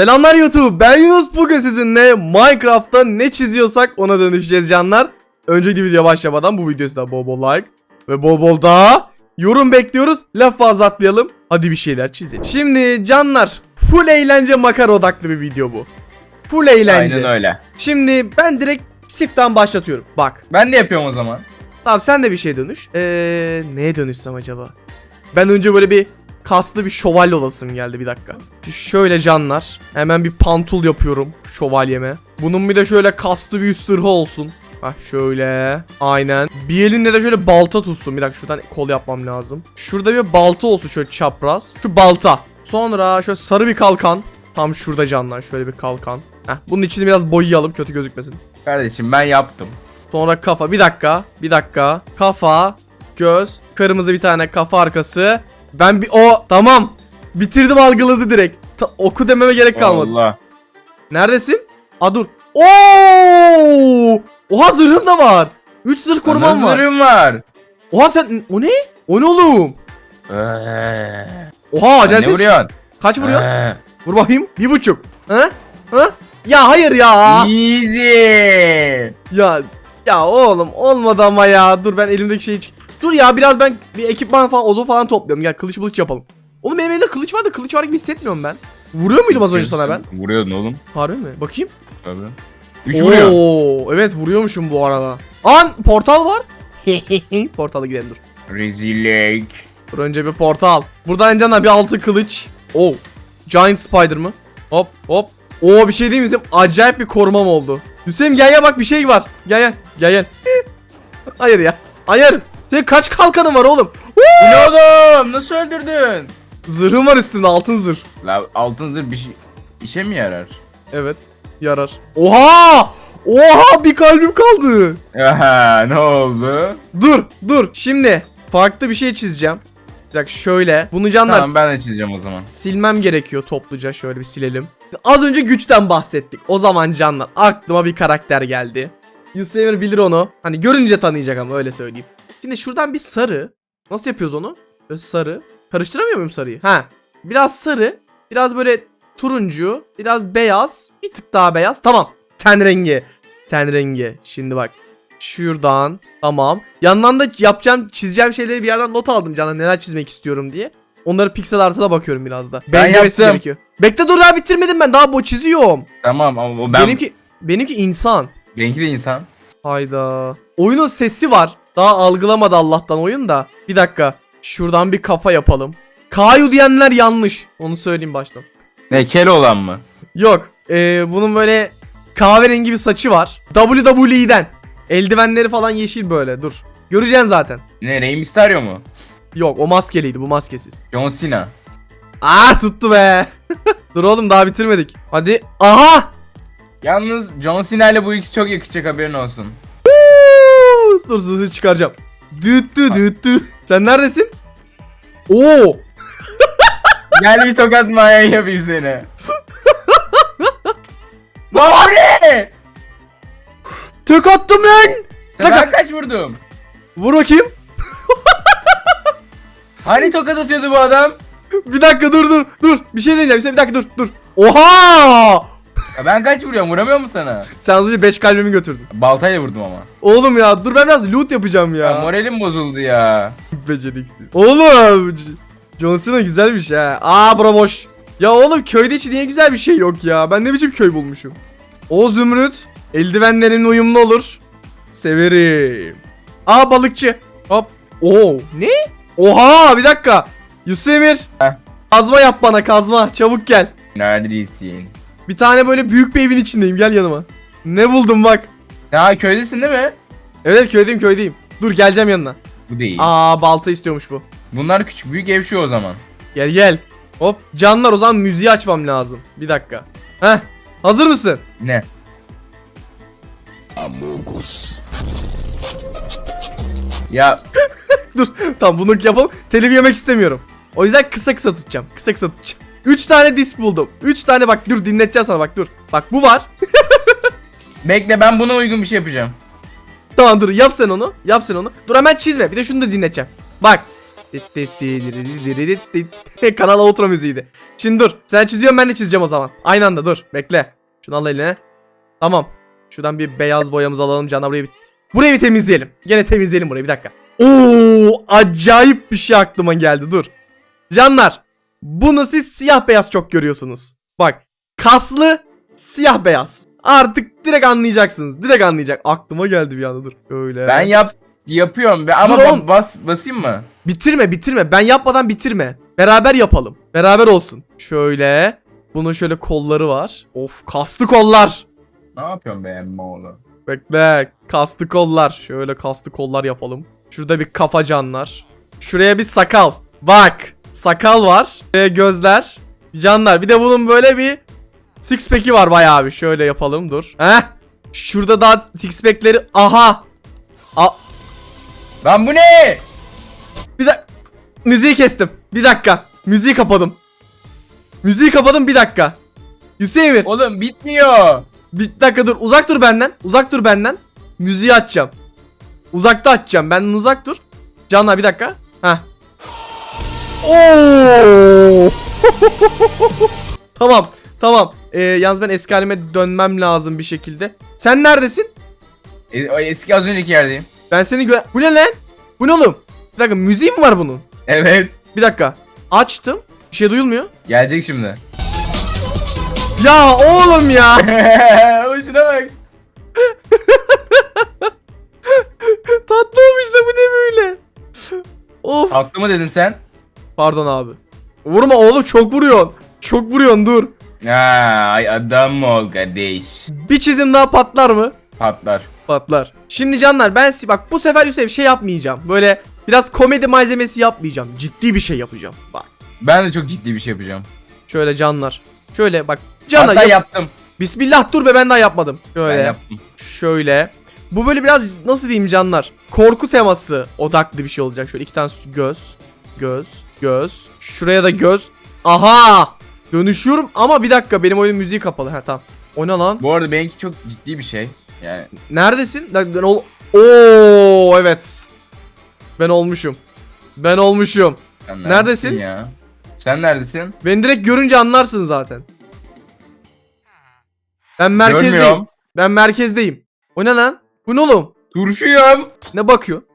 Selamlar YouTube. Ben Yunus bugün sizinle Minecraft'ta ne çiziyorsak ona dönüşeceğiz canlar. Önceki video başlamadan bu videosu da bol bol like ve bol bol daha yorum bekliyoruz. Laf fazla atmayalım. Hadi bir şeyler çizelim. Şimdi canlar full eğlence makara odaklı bir video bu. Full eğlence. Aynen öyle. Şimdi ben direkt siften başlatıyorum. Bak. Ben de yapıyorum o zaman. Tamam sen de bir şey dönüş. Eee neye dönüşsem acaba? Ben önce böyle bir kaslı bir şövalye olasım geldi bir dakika. Şöyle canlar. Hemen bir pantul yapıyorum şövalyeme. Bunun bir de şöyle kaslı bir üst sırhı olsun. Hah şöyle. Aynen. Bir elinde de şöyle balta tutsun. Bir dakika şuradan kol yapmam lazım. Şurada bir balta olsun şöyle çapraz. Şu balta. Sonra şöyle sarı bir kalkan. Tam şurada canlar. Şöyle bir kalkan. Heh, bunun içini biraz boyayalım kötü gözükmesin. Kardeşim ben yaptım. Sonra kafa. Bir dakika. Bir dakika. Kafa. Göz. Kırmızı bir tane kafa arkası. Ben bir o tamam. Bitirdim algıladı direkt. Ta- oku dememe gerek kalmadı. Allah. Neredesin? Aa dur. Oo! Oha zırhım da var. 3 zırh korumam var. Nazarım var. Oha sen o ne? O ne oğlum? Eee. Oha acayip ne vuruyorsun? Kaç vuruyor? Eee. Vur bakayım. Bir buçuk. Ha? Ha? Ya hayır ya. Easy. Ya ya oğlum olmadı ama ya. Dur ben elimdeki şeyi çık. Dur ya biraz ben bir ekipman falan odun falan topluyorum. Gel kılıç buluç yapalım. Oğlum benim elimde kılıç var da kılıç var gibi hissetmiyorum ben. Vuruyor muydum az önce sana ben? Vuruyordun oğlum. Harbi mi? Bakayım. Tabii. 3 vuruyor. Oo, evet vuruyormuşum bu arada. An portal var. Portala gidelim dur. Rezillik. Dur önce bir portal. Buradan cana bir altı kılıç. Oo. Giant Spider mı? Hop hop. Oo bir şey değil mi? Acayip bir korumam oldu. Hüseyin gel gel bak bir şey var. Gel gel. Gel gel. Hayır ya. Hayır. Senin kaç kalkanın var oğlum? Bu ne oğlum? Nasıl öldürdün? Zırhım var üstünde altın zırh. La altın zırh bir şey işe mi yarar? Evet. Yarar. Oha! Oha bir kalbim kaldı. Aha ne oldu? Dur dur. Şimdi farklı bir şey çizeceğim. Bir dakika şöyle. Bunu canlar Tamam ben de çizeceğim o zaman. silmem gerekiyor topluca. Şöyle bir silelim. Az önce güçten bahsettik. O zaman canlar aklıma bir karakter geldi. Yusuf Emir bilir onu. Hani görünce tanıyacak ama öyle söyleyeyim. Şimdi şuradan bir sarı. Nasıl yapıyoruz onu? Böyle sarı. Karıştıramıyor muyum sarıyı? Ha. Biraz sarı. Biraz böyle turuncu. Biraz beyaz. Bir tık daha beyaz. Tamam. Ten rengi. Ten rengi. Şimdi bak. Şuradan. Tamam. Yandan da yapacağım, çizeceğim şeyleri bir yerden not aldım canım. Neler çizmek istiyorum diye. Onları piksel artıda bakıyorum biraz da. Ben Benzemesi yaptım. gerekiyor. Bekle dur daha bitirmedim ben. Daha bu çiziyorum. Tamam ama o ben Benimki benimki insan. benimki de insan. Hayda. Oyunun sesi var. Daha algılamadı Allah'tan oyun da. Bir dakika. Şuradan bir kafa yapalım. Kayu diyenler yanlış. Onu söyleyeyim baştan. Ne kel olan mı? Yok. Ee, bunun böyle kahverengi bir saçı var. WWE'den. Eldivenleri falan yeşil böyle. Dur. Göreceksin zaten. Ne Rey Mysterio mu? Yok o maskeliydi bu maskesiz. John Cena. Aa tuttu be. Dur oğlum daha bitirmedik. Hadi. Aha. Yalnız John Cena ile bu ikisi çok yakışacak haberin olsun. Dur zırhı çıkaracağım. Düt düt düt düt. Sen neredesin? Oo. Gel bir tokat manyağı yapayım seni. Bari! Tek attım lan. Sen Tokat. ben kaç vurdum? Vur bakayım. Hani tokat atıyordu bu adam? Bir dakika dur dur dur. Bir şey diyeceğim. Sen bir dakika dur dur. Oha! Ya ben kaç vuruyorum vuramıyor mu sana? Sen az önce 5 kalbimi götürdün. Baltayla vurdum ama. Oğlum ya dur ben biraz loot yapacağım ya. Ya. moralim bozuldu ya. Beceriksiz. Oğlum. John Cena güzelmiş ha. Aa bura boş. Ya oğlum köyde hiç niye güzel bir şey yok ya. Ben ne biçim köy bulmuşum. O zümrüt. Eldivenlerin uyumlu olur. Severim. Aa balıkçı. Hop. Oo ne? Oha bir dakika. Yusuf Emir. Heh. Kazma yap bana kazma. Çabuk gel. Neredesin? Bir tane böyle büyük bir evin içindeyim. Gel yanıma. Ne buldum bak. Ha köydesin değil mi? Evet köydeyim köydeyim. Dur geleceğim yanına. Bu değil. Aa balta istiyormuş bu. Bunlar küçük büyük ev şu o zaman. Gel gel. Hop canlar o zaman müziği açmam lazım. Bir dakika. Heh. Hazır mısın? Ne? Ya Dur. Tamam bunu yapalım. Telif yemek istemiyorum. O yüzden kısa kısa tutacağım. Kısa kısa tutacağım. 3 tane disk buldum. 3 tane bak dur dinleteceğim sana bak dur. Bak bu var. bekle ben buna uygun bir şey yapacağım. Tamam dur yap sen onu. Yap sen onu. Dur hemen çizme. Bir de şunu da dinleteceğim. Bak. Kanal outro müziğiydi. Şimdi dur. Sen çiziyorsun ben de çizeceğim o zaman. Aynı anda dur. Bekle. Şunu al eline. Tamam. Şuradan bir beyaz boyamızı alalım. Canlar burayı bir... Burayı bir temizleyelim. Gene temizleyelim burayı bir dakika. Oo, acayip bir şey aklıma geldi. Dur. Canlar. Bunu siz siyah beyaz çok görüyorsunuz. Bak. Kaslı siyah beyaz. Artık direkt anlayacaksınız. Direkt anlayacak. Aklıma geldi bir anda dur. Öyle. Ben yap yapıyorum be ama Dur ba- oğlum. bas basayım mı? Bitirme bitirme. Ben yapmadan bitirme. Beraber yapalım. Beraber olsun. Şöyle. Bunun şöyle kolları var. Of kaslı kollar. Ne yapıyorsun be emmi oğlu? Bekle. Kaslı kollar. Şöyle kaslı kollar yapalım. Şurada bir kafa canlar. Şuraya bir sakal. Bak. Sakal var. Ve gözler. Canlar. Bir de bunun böyle bir six pack'i var bayağı bir. Şöyle yapalım dur. Heh. Şurada daha six pack'leri. Aha. A Lan bu ne? bir de müziği kestim. Bir dakika. Müziği kapadım. Müziği kapadım bir dakika. Hüseyin Emir. Oğlum bitmiyor. Bir dakika dur. Uzak dur benden. Uzak dur benden. Müziği açacağım. Uzakta açacağım. Benden uzak dur. Canlar bir dakika. Heh. Oo! tamam. Tamam. Ee, yalnız ben eski halime dönmem lazım bir şekilde. Sen neredesin? E, o eski az önceki yerdeyim. Ben seni gö... Bu ne lan? Bu ne oğlum? Bir dakika müziği mi var bunun? Evet. Bir dakika. Açtım. Bir şey duyulmuyor. Gelecek şimdi. Ya oğlum ya. Hoşuna bak. Tatlı olmuş da bu ne böyle? Of. Haklı mı dedin sen? Pardon abi. Vurma oğlum çok vuruyorsun. Çok vuruyorsun dur. Ay adam ol kardeş. Bir çizim daha patlar mı? Patlar. Patlar. Şimdi canlar ben si- bak bu sefer Yusuf şey yapmayacağım. Böyle biraz komedi malzemesi yapmayacağım. Ciddi bir şey yapacağım. Bak. Ben de çok ciddi bir şey yapacağım. Şöyle canlar. Şöyle bak. Canlar Hatta yap- yaptım. Bismillah dur be ben daha yapmadım. Şöyle. Ben yaptım. Şöyle. Bu böyle biraz nasıl diyeyim canlar? Korku teması odaklı bir şey olacak. Şöyle iki tane göz. Göz. Göz. Şuraya da göz. Aha! Dönüşüyorum ama bir dakika benim oyunun müziği kapalı. Ha tamam. O ne lan? Bu arada benimki çok ciddi bir şey. Yani Neredesin? Ben, ol Oo evet. Ben olmuşum. Ben olmuşum. sen Neredesin? ya? Sen neredesin? Beni direkt görünce anlarsın zaten. Ben merkezdeyim. Görmüyorum. Ben merkezdeyim. O ne lan? Bu ne oğlum? Turşuyum. Ne bakıyor?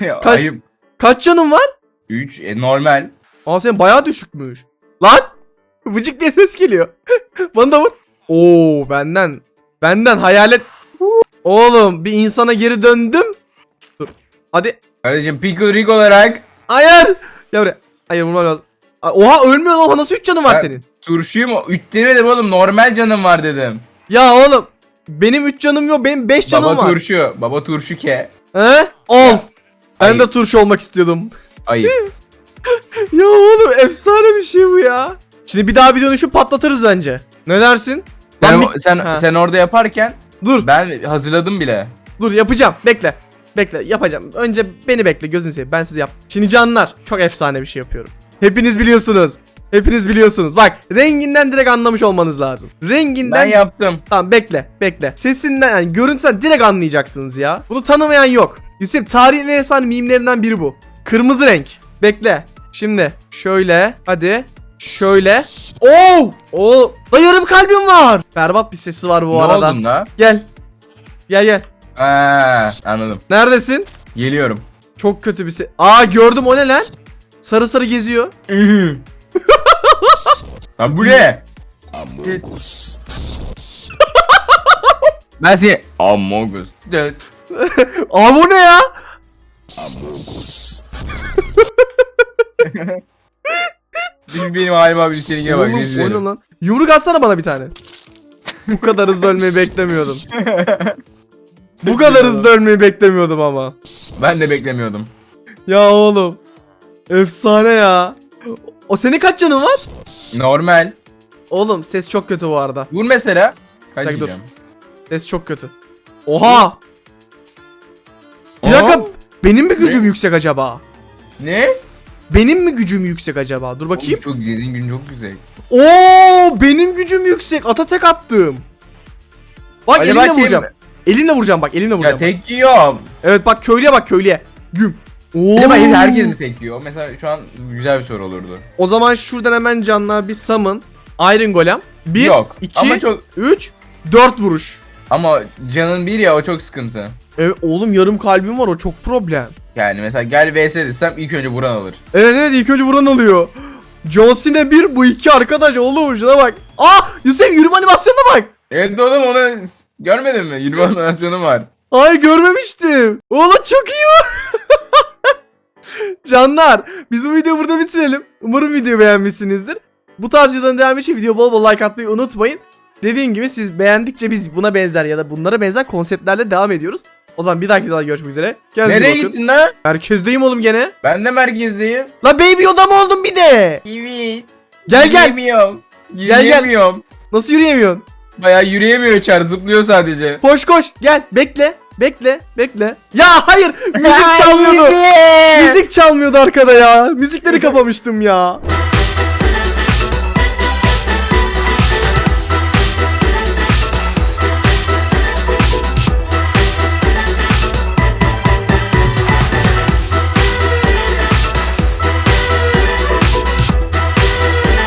Ya, Kaç- Ayıp. Kaç canın var? 3 e, normal. Aa senin bayağı düşükmüş. Lan! Vıcık diye ses geliyor. Bana da vur. Oo benden. Benden hayalet. Oğlum bir insana geri döndüm. Dur. Hadi. Kardeşim Pickle Rick olarak Hayır. Gel buraya. Hayır vurmam lazım. Oha ölmüyor oha nasıl 3 canın var Ben- senin? turşuyum. 3 demedim oğlum normal canım var dedim. Ya oğlum. Benim 3 canım yok benim 5 canım Baba var. turşu. Baba turşu ke. He? Ol. Ben Ayıp. de turşu olmak istiyordum. Ayıp. ya oğlum efsane bir şey bu ya. Şimdi bir daha bir dönüşü patlatırız bence. Ne dersin? sen, Lan bir- sen, Ha. sen orada yaparken Dur. ben hazırladım bile. Dur yapacağım. Bekle. Bekle yapacağım. Önce beni bekle gözün seveyim. Ben size yap. Şimdi canlar çok efsane bir şey yapıyorum. Hepiniz biliyorsunuz. Hepiniz biliyorsunuz. Bak renginden direkt anlamış olmanız lazım. Renginden Ben yaptım. Tamam bekle bekle. Sesinden yani görüntüden direkt anlayacaksınız ya. Bunu tanımayan yok. Yusuf tarihin en efsane mimlerinden biri bu. Kırmızı renk. Bekle. Şimdi şöyle hadi. Şöyle. Oo! Oo! Da yarım kalbim var. Berbat bir sesi var bu ne arada. oldun la? Gel. Gel gel. Ha, anladım. Neredesin? Geliyorum. Çok kötü bir ses. Aa gördüm o ne lan? Sarı sarı geziyor. Lan bu ne? ben seni Amogus. Döt. Aa bu ne ya? Benim, benim halime bir senin bak. Oğlum, o ne lan? Yumruk atsana bana bir tane. Bu kadar hızlı ölmeyi beklemiyordum. Bu kadar hızlı ölmeyi beklemiyordum ama. Ben de beklemiyordum. Ya oğlum. Efsane ya. O senin kaç canın var? Normal. Oğlum ses çok kötü bu arada. Vur mesela. Kaç dur. Ses çok kötü. Oha! Bir dakika. Benim mi gücüm yüksek acaba? Ne? Benim mi gücüm yüksek acaba? Dur bakayım. Oğlum çok dediğin gün çok güzel. Oo, benim gücüm yüksek. Ata tek attım. Bak Acaba elimle şey vuracağım. mi? Elimle vuracağım bak, elimle Ya vuracağım. tek yiyorum. Evet bak köylüye bak köylüye. Güm Oo. Acaba herkes mi tek yiyor? Mesela şu an güzel bir soru olurdu. O zaman şuradan hemen canlığa bir summon. Iron Golem. 1, Yok. 2, Ama çok 3, 4 vuruş. ama canın bir ya o çok sıkıntı. Evet oğlum yarım kalbim var o çok problem. Yani mesela gel vs desem ilk önce vuran alır. Evet evet ilk önce vuran alıyor. John Cena 1 bu 2 arkadaş oğlum şuna bak. Aa Yusuf yürüme animasyonuna bak. Evet oğlum onu görmedin mi? 20 animasyonu var. Ay görmemiştim. Oğlum çok iyi bu. Canlar biz bu videoyu burada bitirelim. Umarım videoyu beğenmişsinizdir. Bu tarz videoların devamı için video bol bol like atmayı unutmayın. Dediğim gibi siz beğendikçe biz buna benzer ya da bunlara benzer konseptlerle devam ediyoruz. O zaman bir dahaki videoda görüşmek üzere. Kendinize Nereye iyi bakın. gittin lan? Merkezdeyim oğlum gene. Ben de merkezdeyim. La baby Yoda mı oldum bir de? Evet. Gel gel. Yürüyemiyorum. gel. Yürüyemiyorum. Nasıl yürüyemiyorsun? Bayağı yürüyemiyor çar zıplıyor sadece. Koş koş gel bekle. Bekle bekle. Ya hayır müzik çalmıyordu. Müzik çalmıyordu arkada ya. Müzikleri kapamıştım ya.